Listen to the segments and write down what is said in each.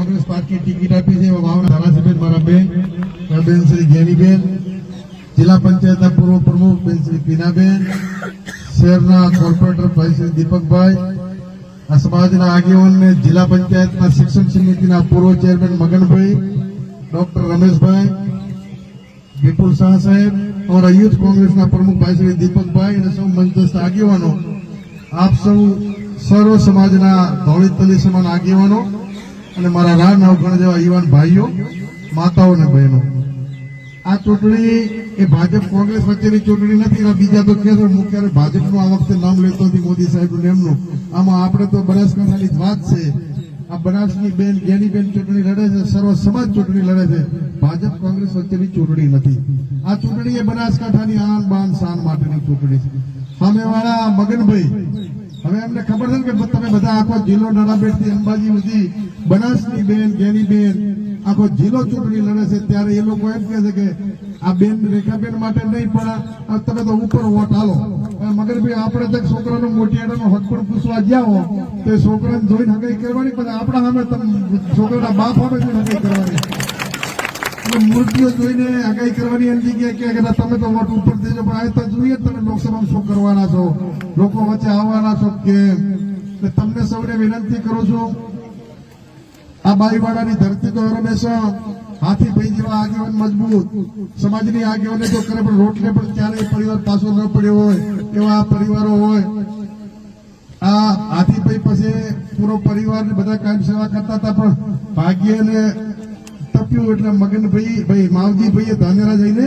Congress party ticket આપી છે એવા ભાવના ધારાસભ્ય મારા બેન બેન શ્રી જ્ઞાનીબેન જિલ્લા પંચાયતના પૂર્વ પ્રમુખ બેન શ્રી પીનાબેન, શહેરના કોર્પોરેટર ભાઈ શ્રી દીપકભાઈ, આ સમાજના આગેવાનને જિલ્લા પંચાયતના શિક્ષણ સમિતિના પૂર્વ ચેરમેન મગનભાઈ, ડોક્ટર રમેશભાઈ, વિપુલ શાહ સાહેબ, અમારા યુથ કોંગ્રેસના પ્રમુખ ભાઈ શ્રી દીપકભાઈ અને સૌ મંચસ્થ આગેવાનો, આપ સૌ સર્વ સમાજના ધોળી તલી સમાન આગેવાનો અને મારા રાહ નવગણ જેવા યુવાન ભાઈઓ માતાઓ અને બહેનો. આ ચૂંટણી એ ભાજપ કોંગ્રેસ વચ્ચેની ચૂંટણી નથી, એના બીજા તો કહેતો હું ક્યારે ભાજપનું આ વખતે નામ લેતો નથી મોદી સાહેબનું એમનું. આમાં આપણે તો બનાસકાંઠાની વાત છે. આ બનાસની બેન ગેનીબેન ચૂંટણી લડે છે, સર્વ સમાજ ચૂંટણી લડે છે. ભાજપ કોંગ્રેસ વચ્ચેની ચૂંટણી નથી. આ ચૂંટણી એ બનાસકાંઠાની આન બાન શાન માટેની ચૂંટણી છે. સામેવાળા મગનભાઈ હવે એમને ખબર છે કે તમે બધા આખો જિલ્લો નડાબેટથી અંબાજી સુધી બનાસની બેન જ્ઞાની બેન, આખો જિલ્લો ચૂંટણી લડે છે. ત્યારે એ લોકો એમ કહે છે કે આ બેન રેખાબેન માટે નહીં, પણ તમે તો ઉપર વોટ હાલો મગર ભાઈ આપણે તો છોકરાનો મોટિયાનો હક પણ પૂછવા ગયા હો. તો છોકરાને જોઈને હગાઈ કરવાની, પણ આપણા સામે છોકરાના બાપ સામે જોઈને હગાઈ કરવાની. મૂર્તિઓ જોઈને આગાહી કરવાની એની જગ્યાએ કે કદાચ તમે તો વોટ ઉપર દેજો પણ આ તો જોઈએ તમે લોકસભામાં શું કરવાના છો. લોકો વચ્ચે આવવાના છો કે તમને સૌને વિનંતી કરું છું. આ બારીવાડાની ધરતી તો હંમેશા હાથી ભાઈ જેવા આગેવાન મજબૂત. સમાજની આગેવાને જો કરે પણ રોટલે પણ ક્યારેય પરિવાર પાછો ન પડ્યો હોય એવા પરિવારો હોય. આ હાથીભાઈ પછી પૂરો પરિવાર ને બધા કાયમ સેવા કરતા હતા પણ ભાગ્યને તપ્યું એટલે મગનભાઈ, ભાઈ માવજી ભાઈએ ધાનેરા જઈને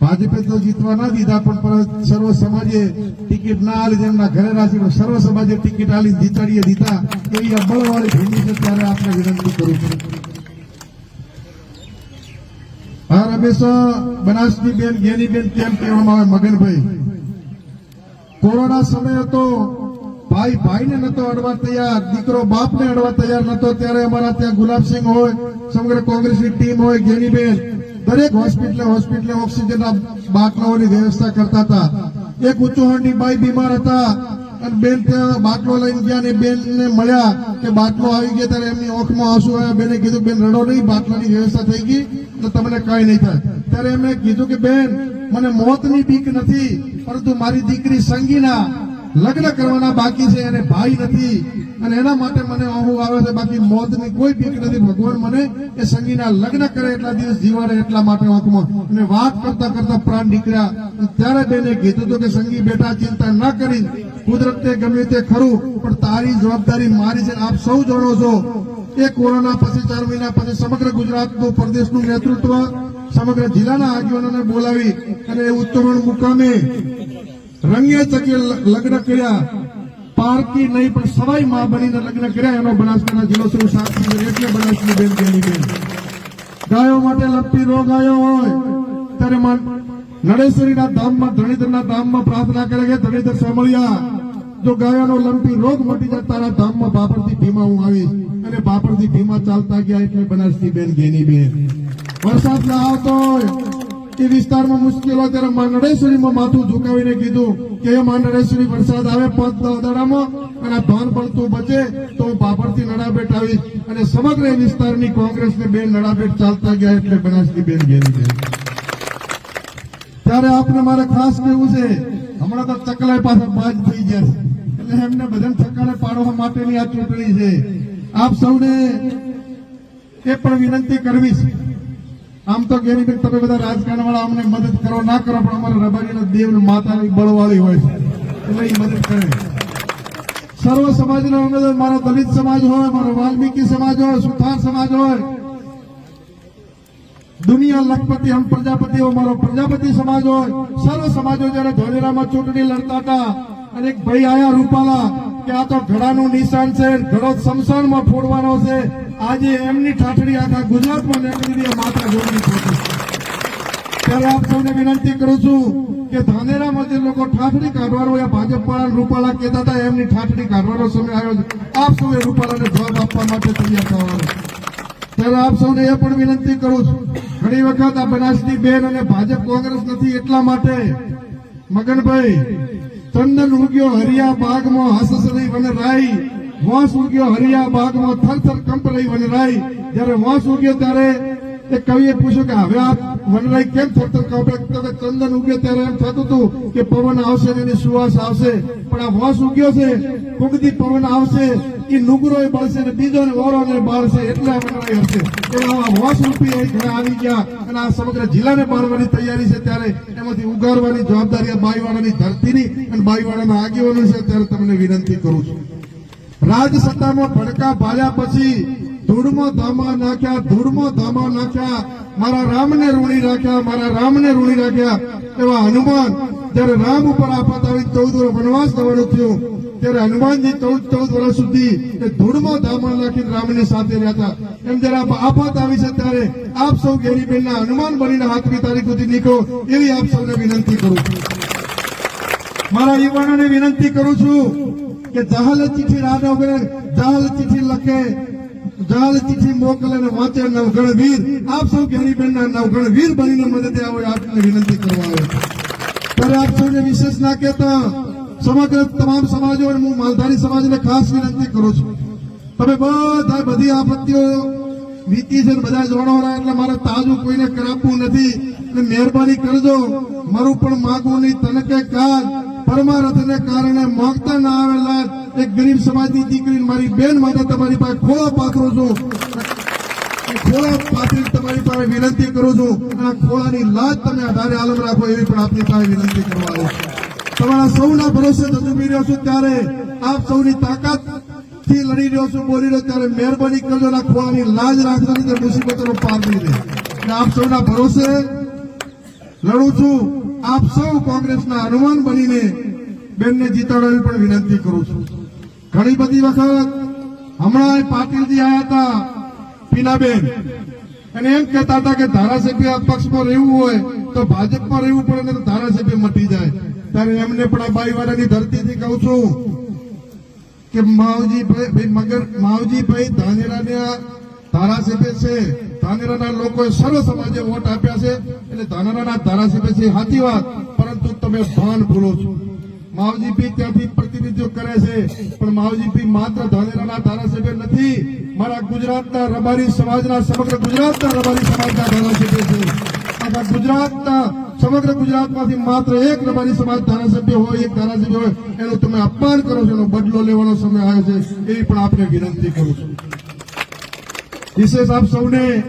ભાજપે તો જીતવા ના દીધા, પણ સર્વ સમાજે ટિકિટ ના આલી એમના ઘરે રાખી સર્વ સમાજે ટિકિટ આલી જીતાડીએ દીધા, એવી આ બળવાળી ભીંડી છે ત્યારે આપણે વિનંતી કરું છું. હા, રમેશ, બનાસની બેન, ગેની બેન, કેમ કહેવામાં આવે મગનભાઈ? કોરોના સમય હતો ભાઈ ભાઈને નતો અડવા તૈયાર, દીકરો બાપને અડવા તૈયાર નતો. ત્યારે અમારા ત્યાં ગુલાબસિંહ હોય, સમગ્ર કોંગ્રેસની ટીમ હોય ગેનીબેન દરેક હોસ્પિટલે હોસ્પિટલે ઓક્સિજનના બાટલાઓની વ્યવસ્થા કરતા હતા. એક ઉચ્ચોહણની બાઈ બીમાર હતા. અને બેન ત્યાં બાટલો લઈને ગયા ને બેન ને મળ્યા કે બાટલો આવી ગયા ત્યારે એમની ઓંખમાં આંસુ આવ્યા. બેને કીધું, બેન, રડો નહીં, બાટલાની વ્યવસ્થા થઈ ગઈ તો તમને કઈ નહીં થાય. ત્યારે એમણે કીધું કે, બેન, મને મોતની બીક નથી, પરંતુ મારી દીકરી સંગીના લગ્ન કરવાના બાકી છે અને ભાઈ નથી. અને એના માટે મને અહુ આવે છે, બાકી મોતની કોઈ બીક નથી. ભગવાન મને એ સંગીના લગ્ન કરે એટલા દિવસ જીવાડે એટલા માટે આંખમાં અને વાત કરતા કરતા પ્રાણ નીકળ્યા. ત્યારે બેને કીધું કે, સંગી બેટા, ચિંતા ન કરી. કુદરતે ગમે તે ખરું, પણ તારી જવાબદારી મારી છે. આપ સૌ જાણો છો, એ કોરોના પછી, ચાર મહિના પછી સમગ્ર ગુજરાતનું, પ્રદેશનું નેતૃત્વ સમગ્ર જિલ્લાના આગેવાનોને બોલાવી અને એ ઉત્તરોણ મુકામે રંગે ચકે લગ્ન કર્યા. પારકી નહીં, પણ સવાઈ માં બનીને લગ્ન કર્યા. એનો બનાસકાંઠા જિલ્લો શું સાક્ષી એટલે બનાસની બેન કેની બેન. ગાયો માટે લપટી રોગ આવ્યો હોય, ત્યારે માં નડેશ્વરીના ધામમાં, ધણીધરના ધામમાં પ્રાર્થના કરે કે ધણીધર સાંભળ્યા. જો ગાયોનો લંપી રોગ મટી જાય, તારા ધામમાં બાપરથી ભીમા હું આવીશ. અને બાપરથી ભીમા ચાલતા ગયા એટલે બનાસની બેન ગેની બેન. વરસાદ ના આવતો હોય એ વિસ્તારમાં મુશ્કેલ હોય ત્યારે માંડળેશ્વરીમાં માથું ઝુકાવીને કીધું કે માંડળેશ્વરી વરસાદ આવે પાંચ દાડામાં અને ભાન પડતું બચે તો હું બાપરથી નડાબેટ આવીશ. અને સમગ્ર એ વિસ્તારની કોંગ્રેસને બેન નડાબેટ ચાલતા ગયા એટલે બનાસની બેન ઘેરી ગઈ. ત્યારે આપને મારે ખાસ કહેવું છે, હમણાં તો ચકલાઈ પાસે બાજ થઈ ગયા છે. એટલે એમને બધાને ઠકાણે પાડવા માટેની આ ચૂંટણી છે. આપ સૌને એ પણ વિનંતી કરવી છે. આમ તો ગેરીબેન તમે બધા રાજકારણ વાળા અમને મદદ કરો, ના કરો, પણ અમારા રબારીના દેવ માતાની બળવાળી હોય છે. એટલે એ મદદ કરે. સર્વ સમાજનો ઉમેદવાર, મારો દલિત સમાજ હોય, મારો વાલ્મીકી સમાજ હોય, સુથાર સમાજ હોય, દુનિયા લખપતિ હમ પ્રજાપતિ હોય મારો પ્રજાપતિ સમાજ હોય. સર્વ સમાજો જયારે ધોલેરામાં ચૂંટણી લડતા હતા અને એક ભાઈ આયા રૂપાલા કે આ તો ઘડાનું નિશાન છે, ઘડો શમશાનમાં ફોડવાનો છે. આજે એમની ઠાઠડી આખા ગુજરાતમાં નીકળી માતા જોડની ત્યારે આપ સૌને વિનંતી કરું છું કે ધાનેરામાં જે લોકો ઠાઠડી કાઢવાનો એ ભાજપ વાળા રૂપાલા કહેતા હતા, એમની ઠાઠડી કાઢવાનો સમય આવ્યો છે. આપ સૌએ રૂપાલાને જવાબ આપવા માટે તૈયાર થવાનો ત્યારે આપ સૌને એ પણ વિનંતી કરું છું, ઘણી વખત આ બનાસની બેન અને ભાજપ કોંગ્રેસ નથી એટલા માટે, મગનભાઈ ચંદન ઉગ્યો હરિયા બાગમાં હસસરી વન રાઈ વાંસ ઉગ્યો હરિયા બાગમાં થરથર કંપ રહી વનરાઈ જયારે વાંસ ઉગ્યો ત્યારે એ કવિએ પૂછ્યું કે, હવે આ વનરાઈ કેમ થરથર કંપે ચંદન ઉગ્યો ત્યારે એમ થતું હતું કે, પવન આવશે એની સુવાસ આવશે. પણ આ વાંસ ઉગ્યો છે કુગદી પવન આવશે એ નુગરો બળશે ને બીજો ને ઓરો ને બાળશે એટલે આ વનરાઈ હશે એટલે આવા વાંસ રૂપી ઘણા આવી ગયા અને આ સમગ્ર જિલ્લાને બાળવાની તૈયારી છે ત્યારે એમાંથી ઉગારવાની જવાબદારી આ બાઈવાડાની ધરતીની અને બાઈવાડાના આગેવાનો છે, ત્યારે તમને વિનંતી કરું છું. રાજ સત્તામાં ભડકા ભાળ્યા પછી ધૂળમાં ધામા નાખ્યા, ધૂળમાં ધામા નાખ્યા, મારા રામને ઋણી રાખ્યા, મારા રામને ઋણી રાખ્યા એવા હનુમાન જયારે રામ ઉપર આફત આવી ચૌદ વર્ષ વનવાસ થવાનું થયું, ત્યારે હનુમાનજી ચૌદ ચૌદ વર્ષ સુધી એ ધૂળમાં ધામા નાખીને રામની સાથે રહ્યા હતા. એમ જયારે આફત આવી છે, ત્યારે આપ સૌ ગેરીબેનના હનુમાન બનીને હાથમી તારીખ સુધી નીકળો, એવી આપ સૌને વિનંતી કરું છું. મારા યુવાનોને વિનંતી કરું છું કે જહલ ચિઠ્ઠી રાહ વગર જહલ ચિઠ્ઠી લખે જહલ ચિઠ્ઠી મોકલે ને વાંચે નવગણ આપ સૌ ગેરીબેનના નવગણ વીર બનીને મદદે આવો આપને વિનંતી કરવા આવે ત્યારે આપ સૌને વિશેષ ના કહેતા સમગ્ર તમામ સમાજો અને હું માલધારી સમાજને ખાસ વિનંતી કરું છું. તમે બધા બધી આપત્તિઓ વીતી છે બધા જોડાવાના એટલે મારે તાજું કોઈને કરાવવું નથી. એટલે મહેરબાની કરજો. મારું પણ માગવું નહીં. તને કે કાજ પરમારથને કારણે માંગતા ના આવેલા એક ગરીબ સમાજની દીકરી મારી બેન માટે તમારી પાસે ખોળો પાથરો છું. ખોળા પાથરી તમારી પાસે વિનંતી કરું છું. આ ખોળાની લાજ તમે આધારે આલમ રાખો એવી પણ આપની પાસે વિનંતી કરવા તમારા સૌના ભરોસે જજુમી રહ્યો છું ત્યારે આપ સૌની તાકાતથી લડી રહ્યો છું, બોલી રહ્યો ત્યારે મહેરબાની કરજો ના ખોળાની લાજ રાખજો નહીં મુસીબતોનો પાર નહીં રહે. આપ સૌના ભરોસે લડું છું. આપ સૌ કોંગ્રેસના અનુમાન બનીને બેનને જીતાડવાની પણ વિનંતી કરું છું. ઘણી બધી વખત હમણાં પાટીલજી આવ્યા હતા, પીનાબેન. અને એમ કહેતા હતા કે ધારાસભ્ય પક્ષમાં રહેવું હોય તો ભાજપમાં રહેવું પડે તો ધારાસભ્ય મટી જાય. ત્યારે એમને પણ આ બાઈવાડાની ધરતીથી કહું છું કે માવજી ભાઈ મગર, માવજીભાઈ ધાનેરાના ધારાસભ્ય છે. ધાનેરાના લોકોએ સર્વ સમાજે વોટ આપ્યા છે. એટલે ધાનેરાના ધારાસભ્ય છે, સાચી વાત. પરંતુ તમે ભાન ભૂલો છો. માવજીભાઈ ત્યાંથી પ્રતિનિધિત્વ કરે છે. પણ માવજીભાઈ માત્ર ધાનેરાના ધારાસભ્ય નથી. મારા ગુજરાતના રબારી સમાજના સમગ્ર ગુજરાતના રબારી સમાજના ધારાસભ્ય છે. આખા ગુજરાતના સમગ્ર ગુજરાતમાંથી માત્ર એક રબારી સમાજ ધારાસભ્ય હોય, એક ધારાસભ્ય હોય, એનું તમે અપમાન કરો છો, એનો બદલો લેવાનો સમય આવ્યો છે. એવી પણ આપને વિનંતી કરું છું. વિશેષ આપ સૌને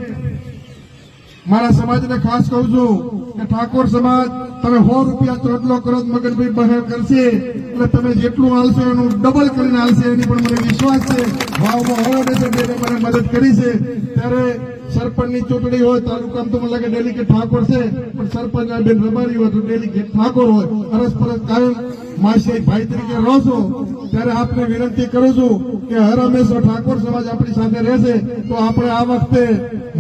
મારા સમાજને ખાસ કહું છું કે ઠાકોર સમાજ, તમે સો રૂપિયા ચોટલો કરો મગનભાઈ બહેર કરશે એટલે તમે જેટલું હાલશો એનું ડબલ કરીને હાલશે એની પણ મને વિશ્વાસ છે. ભાવમાં ને બેને મને મદદ કરી છે. ત્યારે સરપંચની ચૂંટણી હોય, તાલુકામાં તો મને લાગે ડેલિગેટ ઠાકોર છે, પણ સરપંચ આ બેન રબારી હોય તો ડેલિકેટ ઠાકોર હોય. પરસ્પર કાયમ માસી ભાઈ તરીકે રહો છો, ત્યારે આપને વિનંતી કરું છું કે હર હંમેશા ઠાકોર સમાજ આપણી સાથે રહેશે, તો આપણે આ વખતે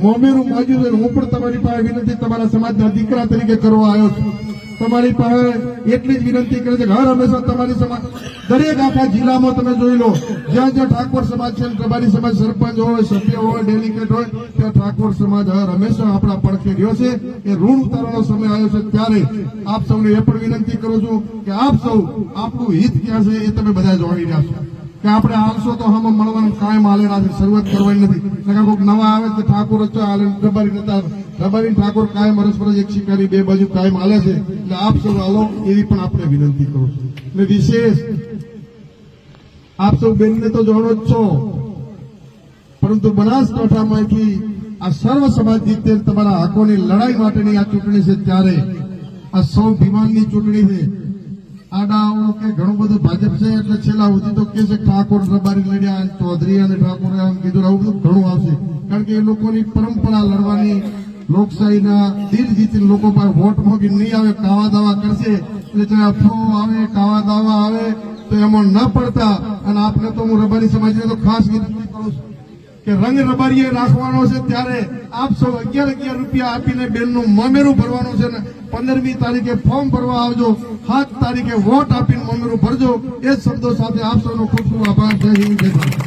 મોમેરું બાજુ હું પણ તમારી પાસે વિનંતી, તમારા સમાજના દીકરા તરીકે કરવા આવ્યો છું. તમારી પાસે એટલી જ વિનંતી કરે છે ઘર હંમેશા તમારી સમાજ, દરેક આખા જિલ્લામાં તમે જોઈ લો, જ્યાં જ્યાં ઠાકોર સમાજ છે રબારી સમાજ, સરપંચ હોય, સભ્ય હોય, ડેલિગેટ હોય, ત્યાં ઠાકોર સમાજ હર હંમેશા આપણા પડખે રહ્યો છે. એ ઋણ ઉતારવાનો સમય આવ્યો છે ત્યારે આપ સૌને એ પણ વિનંતી કરું છું કે આપ સૌ આપણું હિત ક્યાં છે એ તમે બધા જાણી રહ્યા છો. કે આપણે હાલશો તો હમ મળવાનું કાયમ હાલે શરૂઆત કરવાની નથી. કોઈક નવા આવે તો ઠાકોર હાલે રબારી નતા રબારી ઠાકોર કાયમ અરસપરસ એક શિકારી બે બાજુ કાયમ હાલે છે. એટલે આપ સૌ હાલો, એવી પણ આપણે વિનંતી કરું છું. વિશેષ, આપ સૌ બેનને તો જાણો જ છો, પરંતુ બનાસકાંઠામાંથી આ સર્વ સમાજ જીતે તમારા હકોની લડાઈ માટેની આ ચૂંટણી છે ત્યારે. આ સૌ ભીમાનની ચૂંટણી છે. આડા કે ઘણું બધું ભાજપ છે, એટલે છેલ્લા સુધી તો કે છે ઠાકોર રબારી લડ્યા ચૌધરી અને ઠાકોર કીધું, આવું બધું ઘણું આવશે. કારણ કે એ લોકોની પરંપરા લડવાની લોકશાહીના દિલ જીતી લોકો પાસે વોટ મોગી નહીં આવે, કાવા દાવા કરશે, એટલે ચાહે અફવાઓ આવે, કાવા દાવા આવે, તો એમાં ન પડતા. અને આપને તો હું રબારી સમાજને તો ખાસ વિનંતી કરું છું કે રંગ રબારીએ રાખવાનો છે ત્યારે આપ સૌ અગિયાર અગિયાર રૂપિયા આપીને બેનનું મમેરું ભરવાનું છે ને પંદરમી તારીખે ફોર્મ ભરવા આવજો, સાત તારીખે વોટ આપીને મમેરું ભરજો. એ શબ્દો સાથે આપ ખૂબ ખૂબ આભાર. જય હિન્દ, જય